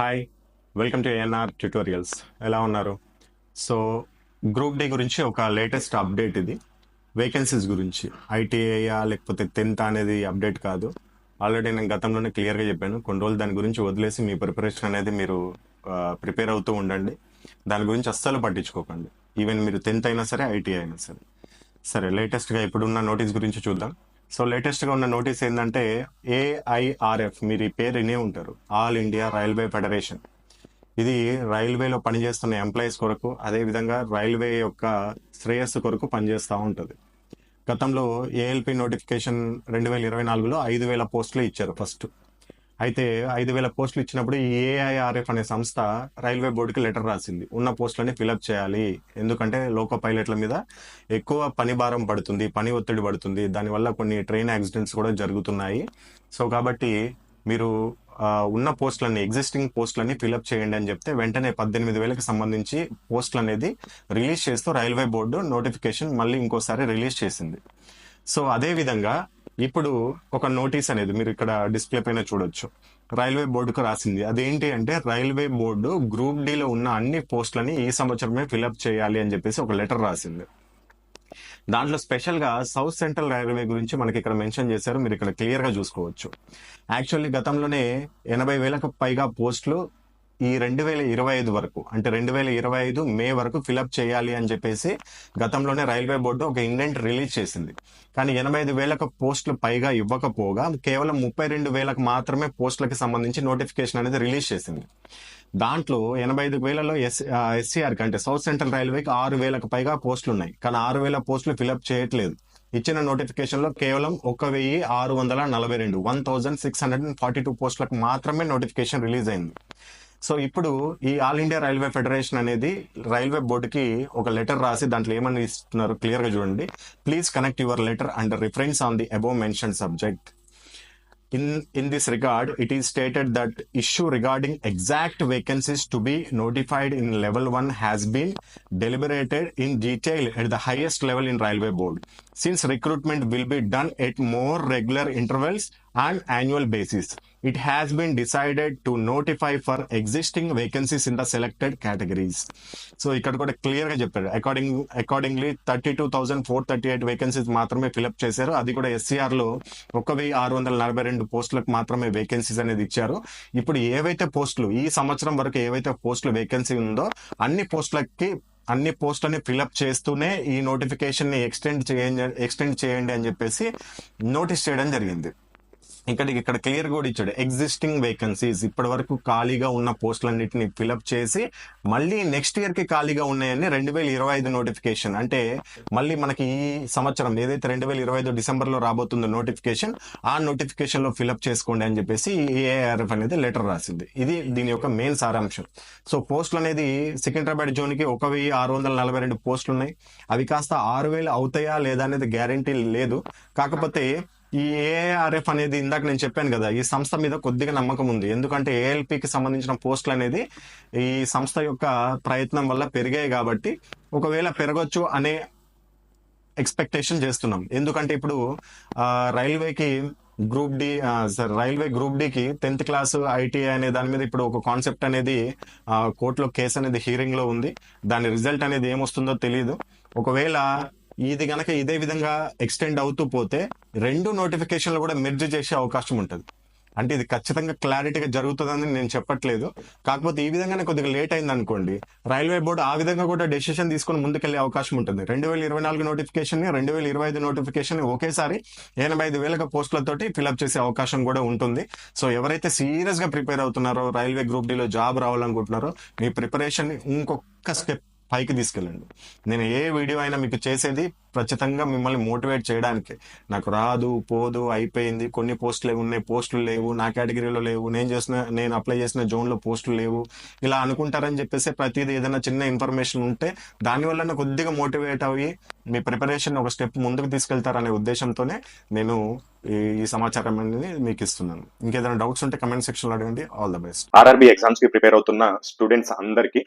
Hi welcome to ANR tutorials ఎలా ఉన్నారు? So group D గురించి ఒక లేటెస్ట్ అప్డేట్ ఇది. వేకెన్సీస్ గురించి. ఐటీఐయా లేకపోతే టెన్త్ అనేది అప్డేట్ కాదు. ఆల్రెడీ నేను గతంలోనే క్లియర్గా చెప్పాను. కొన్ని రోజులు దాని గురించి వదిలేసి మీ ప్రిపరేషన్ అనేది మీరు ప్రిపేర్ అవుతూ ఉండండి. దాని గురించి అస్సలు పట్టించుకోకండి. ఈవెన్ మీరు టెన్త్ అయినా సరే ఐటీఐ అయినా సరే. సరే లేటెస్ట్గా ఇప్పుడున్న నోటీస్ గురించి చూద్దాం. సో లేటెస్ట్గా ఉన్న నోటీస్ ఏంటంటే ఏఐఆర్ఎఫ్ మీరు ఈ పేరు వినే ఉంటారు. ఆల్ ఇండియా రైల్వే ఫెడరేషన్ ఇది రైల్వేలో పనిచేస్తున్న ఎంప్లాయీస్ కొరకు అదేవిధంగా రైల్వే యొక్క శ్రేయస్సు కొరకు పనిచేస్తూ ఉంటుంది. గతంలో ఏఎల్పి నోటిఫికేషన్ రెండు వేల ఇరవై నాలుగులో ఐదు వేల పోస్టులు ఇచ్చారు ఫస్ట్ అయితే ఐదు వేల పోస్టులు ఇచ్చినప్పుడు ఈ ఏఐఆర్ఎఫ్ అనే సంస్థ రైల్వే బోర్డుకి లెటర్ రాసింది. ఉన్న పోస్టులని ఫిలప్ చేయాలి. ఎందుకంటే లోకో పైలట్ల మీద ఎక్కువ పని భారం పడుతుంది పని ఒత్తిడి పడుతుంది. దానివల్ల కొన్ని ట్రైన్ యాక్సిడెంట్స్ కూడా జరుగుతున్నాయి. సో కాబట్టి మీరు ఉన్న పోస్టులన్నీ ఎగ్జిస్టింగ్ పోస్టులన్నీ ఫిలప్ చేయండి అని చెప్తే వెంటనే పద్దెనిమిది వేలకు సంబంధించి పోస్టులు అనేది రిలీజ్ చేస్తూ రైల్వే బోర్డు నోటిఫికేషన్ మళ్ళీ ఇంకోసారి రిలీజ్ చేసింది. సో అదేవిధంగా ఇప్పుడు ఒక నోటీస్ అనేది మీరు ఇక్కడ డిస్ప్లే పైన చూడొచ్చు. రైల్వే బోర్డుకు రాసింది. అదేంటి అంటే రైల్వే బోర్డు గ్రూప్ డిలో ఉన్న అన్ని పోస్టులని ఈ సంవత్సరమే ఫిలప్ చేయాలి అని చెప్పేసి ఒక లెటర్ రాసింది. దాంట్లో స్పెషల్గా సౌత్ సెంట్రల్ రైల్వే గురించి మనకి ఇక్కడ మెన్షన్ చేశారు. మీరు ఇక్కడ క్లియర్గా చూసుకోవచ్చు. యాక్చువల్లీ గతంలోనే ఎనభై వేలకు పైగా పోస్టులు ఈ రెండు వేల ఇరవై ఐదు వరకు అంటే రెండు వేల ఇరవై ఐదు మే వరకు ఫిలప్ చేయాలి అని చెప్పేసి గతంలోనే రైల్వే బోర్డు ఒక ఇండెంట్ రిలీజ్ చేసింది. కానీ ఎనభై ఐదు వేలకు పోస్టులు పైగా ఇవ్వకపోగా కేవలం ముప్పై రెండు వేలకు మాత్రమే పోస్టులకు సంబంధించి నోటిఫికేషన్ అనేది రిలీజ్ చేసింది. దాంట్లో ఎనభై ఐదు వేలలో ఎస్ ఎస్సీఆర్ అంటే సౌత్ సెంట్రల్ రైల్వేకి ఆరు వేలకు పైగా పోస్టులు ఉన్నాయి కానీ ఆరు వేల పోస్టులు ఫిలప్ చేయట్లేదు. ఇచ్చిన నోటిఫికేషన్లో కేవలం ఒక వెయ్యి ఆరు వందల నలభై రెండు one thousand six hundred and forty two పోస్టులకు మాత్రమే నోటిఫికేషన్ రిలీజ్ అయింది. సో ఇప్పుడు ఈ ఆల్ ఇండియా రైల్వే ఫెడరేషన్ అనేది రైల్వే బోర్డుకి ఒక లెటర్ రాసి దాంట్లో ఏమని ఇస్తున్నారు క్లియర్గా చూడండి. Please connect your letter and reference on the above mention subject in in this record it is stated that issue regarding exact vacancies to be notified in level one has been deliberated in detail at the highest level in railway board since recruitment will be done at more regular intervals and annual basis, it has been decided to notify for existing vacancies in the selected categories. So ఇక్కడ కూడా క్లియర్గా చెప్పారు. According accordingly thirty two thousand four thirty eight vacancies మాత్రమే fill up చేశారు. అది కూడా ఎస్సీఆర్లో ఒక వెయ్యి ఆరు వందల నలభై రెండు పోస్టులకు మాత్రమే వేకెన్సీస్ అనేది ఇచ్చారు. ఇప్పుడు ఏవైతే పోస్టులు ఈ సంవత్సరం వరకు ఏవైతే పోస్టులు వేకెన్సీ ఉందో అన్ని పోస్టులకి అన్ని పోస్టులని ఫిలప్ చేస్తూనే ఈ నోటిఫికేషన్ని ఎక్స్టెండ్ చేయండి ఎక్స్టెండ్ చేయండి అని చెప్పేసి నోటీస్ చేయడం జరిగింది. ఇక్కడ ఇక్కడ క్లియర్ కూడా ఇచ్చాడు. ఎగ్జిస్టింగ్ వేకెన్సీస్ ఇప్పటి వరకు ఖాళీగా ఉన్న పోస్టులన్నింటిని ఫిలప్ చేసి మళ్ళీ నెక్స్ట్ ఇయర్కి ఖాళీగా ఉన్నాయని రెండు వేల ఇరవై ఐదు నోటిఫికేషన్ అంటే మళ్ళీ మనకి ఈ సంవత్సరం ఏదైతే రెండు వేల ఇరవై ఐదు డిసెంబర్లో రాబోతుందో నోటిఫికేషన్ ఆ నోటిఫికేషన్లో ఫిలప్ చేసుకోండి అని చెప్పేసి ఏఆర్ఎఫ్ అనేది లెటర్ రాసింది. ఇది దీని యొక్క మెయిన్ సారాంశం. సో పోస్టులు అనేది సికింద్రాబాద్ జోన్కి ఒక వెయ్యి ఆరు వందల నలభై రెండు పోస్టులు ఉన్నాయి అవి కాస్త ఆరు వేలు అవుతాయా లేదా అనేది గ్యారంటీ లేదు. కాకపోతే ఈ ఏఆర్ఎఫ్ అనేది ఇందాక నేను చెప్పాను కదా ఈ సంస్థ మీద కొద్దిగా నమ్మకం ఉంది. ఎందుకంటే ఏఎల్పికి సంబంధించిన పోస్టులు అనేది ఈ సంస్థ యొక్క ప్రయత్నం వల్ల పెరిగాయి కాబట్టి ఒకవేళ పెరగొచ్చు అనే ఎక్స్పెక్టేషన్ చేస్తున్నాం. ఎందుకంటే ఇప్పుడు రైల్వేకి group D sir railway group డికి tenth class ITI అనే దాని మీద ఇప్పుడు ఒక కాన్సెప్ట్ అనేది కోర్టులో కేసు అనేది హీరింగ్లో ఉంది. దాని రిజల్ట్ అనేది ఏమొస్తుందో తెలియదు ఒకవేళ ఇది గనక ఇదే విధంగా ఎక్స్టెండ్ అవుతూ పోతే రెండు నోటిఫికేషన్లు కూడా మెర్జ్ చేసే అవకాశం ఉంటుంది. అంటే ఇది ఖచ్చితంగా క్లారిటీగా జరుగుతుందని నేను చెప్పట్లేదు. కాకపోతే ఈ విధంగానే కొద్దిగా లేట్ అయింది అనుకోండి రైల్వే బోర్డు ఆ విధంగా కూడా డెసిషన్ తీసుకుని ముందుకెళ్ళే అవకాశం ఉంటుంది. రెండు వేల ఇరవై నాలుగు నోటిఫికేషన్ రెండు వేల ఇరవై ఐదు నోటిఫికేషన్ ఒకేసారి ఎనభై ఐదు వేల పోస్టులతోటి ఫిల్అప్ చేసే అవకాశం కూడా ఉంటుంది. సో ఎవరైతే సీరియస్గా ప్రిపేర్ అవుతున్నారో రైల్వే గ్రూప్ డిలో జాబ్ రావాలనుకుంటున్నారో మీ ప్రిపరేషన్ ఇంకొక స్టెప్ పైకి తీసుకెళ్ళండి. నేను ఏ వీడియో అయినా మీకు చేసేది ఖచ్చితంగా మిమ్మల్ని మోటివేట్ చేయడానికి. నాకు రాదు పోదు అయిపోయింది. కొన్ని పోస్టులు ఉన్నాయి? పోస్టులు లేవు. నా కేటగిరీలో లేవు. నేను చేసిన నేను అప్లై చేసిన జోన్లో పోస్టులు లేవు. ఇలా అనుకుంటారని చెప్పేసి ప్రతిదీ ఏదైనా చిన్న ఇన్ఫర్మేషన్ ఉంటే దానివల్ల కొద్దిగా మోటివేట్ అయ్యి మీ ప్రిపరేషన్ ఒక స్టెప్ ముందుకు తీసుకెళ్తారనే ఉద్దేశంతోనే నేను ఈ సమాచారం అనేది మీకు ఇస్తున్నాను. ఇంకేదైనా డౌట్స్ ఉంటే కమెంట్ సెక్షన్లో అడగండి. All the best. ఆర్ఆర్బి ఎగ్జామ్స్కి ప్రిపేర్ అవుతున్న స్టూడెంట్స్ అందరికీ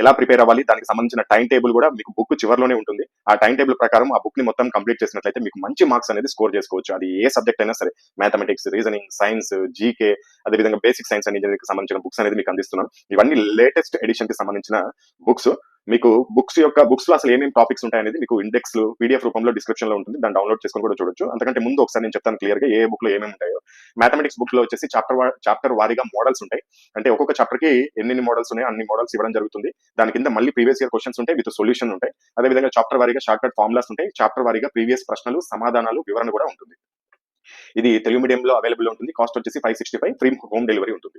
ఎలా ప్రిపేర్ అవ్వాలి దానికి సంబంధించిన టైం టేబుల్ కూడా మీకు బుక్ చివరిలోనే ఉంటుంది. ఆ టైం టేబుల్ ప్రకారం ఆ బుక్ని మొత్తం కంప్లీట్ చేసినట్లయితే మీకు మంచి మార్క్స్ అనేది స్కోర్ చేసుకోవచ్చు. అది ఏ సబ్జెక్ట్ అయినా సరే మ్యాథమెటిక్స్ రీజనింగ్ సైన్స్ జీకే అదేవిధంగా బేసిక్ సైన్స్ అండ్ ఇంజనీరింగ్ సంబంధించిన బుక్స్ అనేది మీకు అందిస్తున్నాను. ఇవన్నీ లేటెస్ట్ ఎడిషన్కి సంబంధించిన బుక్స్. మీకు బుక్స్ యొక్క బుక్స్లో అసలు ఏమేమి టాపిక్స్ ఉంటాయనేది మీకు ఇండెక్స్ పీడిఎఫ్ రూపంలో డిస్క్రిప్షన్లో ఉంటుంది. దాన్ని డౌన్లోడ్ చేసుకొని కూడా చూడొచ్చు. అంతకంటే ముందు ఒకసారి నేను చెప్తాను క్లియర్గా ఏ బుక్లో ఏమేమి ఉంటాయి. మ్యాథమెటిక్స్ బుక్లో వచ్చేసి చాప్టర్ చాప్టర్ వారీగా మోడల్స్ ఉంటాయి. అంటే ఒక్కొక్క చాప్టర్కి ఎన్ని మోడల్స్ ఉన్నాయి అన్ని మోడల్స్ ఇవ్వడం జరుగుతుంది. దాని కింద మళ్ళీ ప్రీవియస్ ఇయర్ క్వశ్చన్స్ ఉంటాయి విత్ సొల్యూషన్ ఉంటాయి. అదేవిధంగా చాప్టర్ వారీగా షార్ట్ కట్ ఫార్ములాస్ ఉంటాయి. చాప్టర్ వారీగా ప్రీవియస్ ప్రశ్నలు సమాధానాలు వివరణ కూడా ఉంటుంది. ఇది తెలుగు మీడియంలో అవైలబుల్ ఉంటుంది. కాస్ట్ వచ్చేసి five sixty five free home delivery ఉంటుంది.